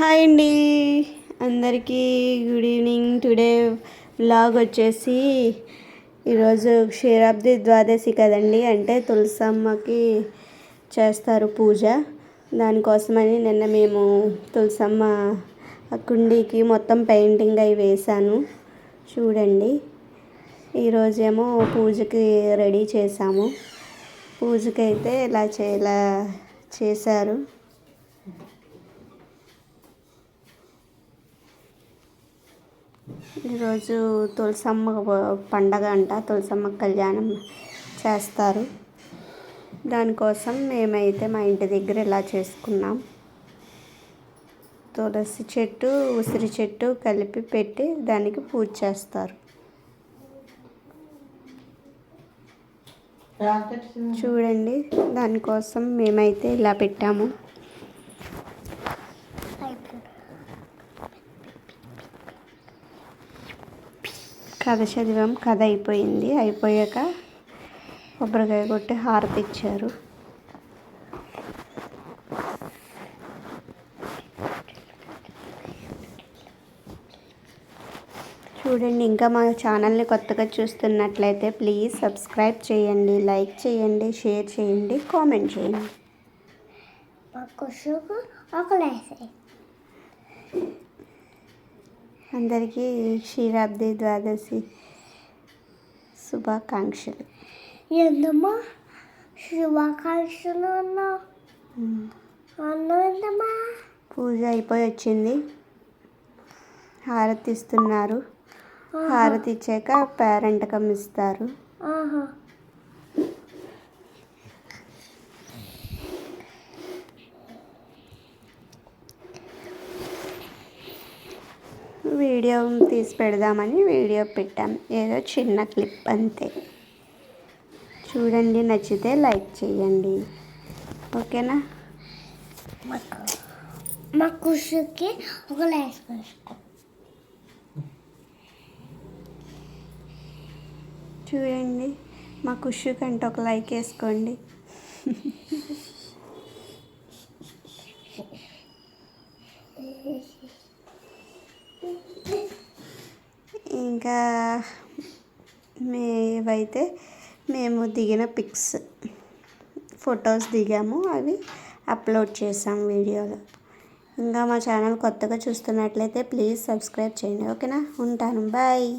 Hi అండి. అందరికీ good evening. Today vlog వచ్చేసి ఈరోజు క్షీరాబ్ది ద్వాదశి కదండి. అంటే తులసమ్మకి చేస్తారు పూజ. దానికోసమని నిన్న మేము తులసమ్మ కుండీకి మొత్తం పెయింటింగ్ అవి వేశాను. చూడండి. ఈరోజేమో పూజకి రెడీ చేశాము. పూజకైతే ఇలా చే ఇలా చేశారు. ఈరోజు తులసమ్మ పండగ అంట తులసమ్మ కళ్యాణం చేస్తారు. దానికోసం మేమైతే మా ఇంటి దగ్గర ఇలా చేసుకున్నాం. తులసి చెట్టు ఉసిరి చెట్టు కలిపి పెట్టి దానికి పూజ చేస్తారు. చూడండి దానికోసం మేమైతే ఇలా పెట్టాము. కథ చదివాం కథ అయిపోయింది. అయిపోయాక కొబ్బరికాయ కొట్టి హారతి ఇచ్చారు చూడండి ఇంకా మా ఛానల్ని కొత్తగా చూస్తున్నట్లయితే ప్లీజ్ సబ్స్క్రైబ్ చేయండి లైక్ చేయండి షేర్ చేయండి కామెంట్ చేయండి. అందరికీ క్షీరాబ్ది ద్వాదశి శుభాకాంక్షలు. ఏందమ్మా శుభాకాంక్షలు అన్నావు అన్నమా పూజ అయిపోయి వచ్చింది. హారతి ఇస్తున్నారు. హారతి ఇచ్చాక పేరెంటకం ఇస్తారు వీడియో తీసి పెడదామని వీడియో పెట్టాం. ఏదో చిన్న క్లిప్ అంతే. చూడండి నచ్చితే లైక్ చేయండి. ఓకేనా? మా కుషుకి ఒక వేసుకో చూడండి మా కుషు కంటే ఒక లైక్ వేసుకోండి. ఇంకా మేవైతే మేము దిగిన పిక్స్ ఫొటోస్ దిగాము అవి అప్లోడ్ చేసాం వీడియోలో. ఇంకా మా ఛానల్ కొత్తగా చూస్తున్నట్లయితే ప్లీజ్ సబ్స్క్రైబ్ చేయండి. ఓకేనా? ఉంటాను. బాయ్.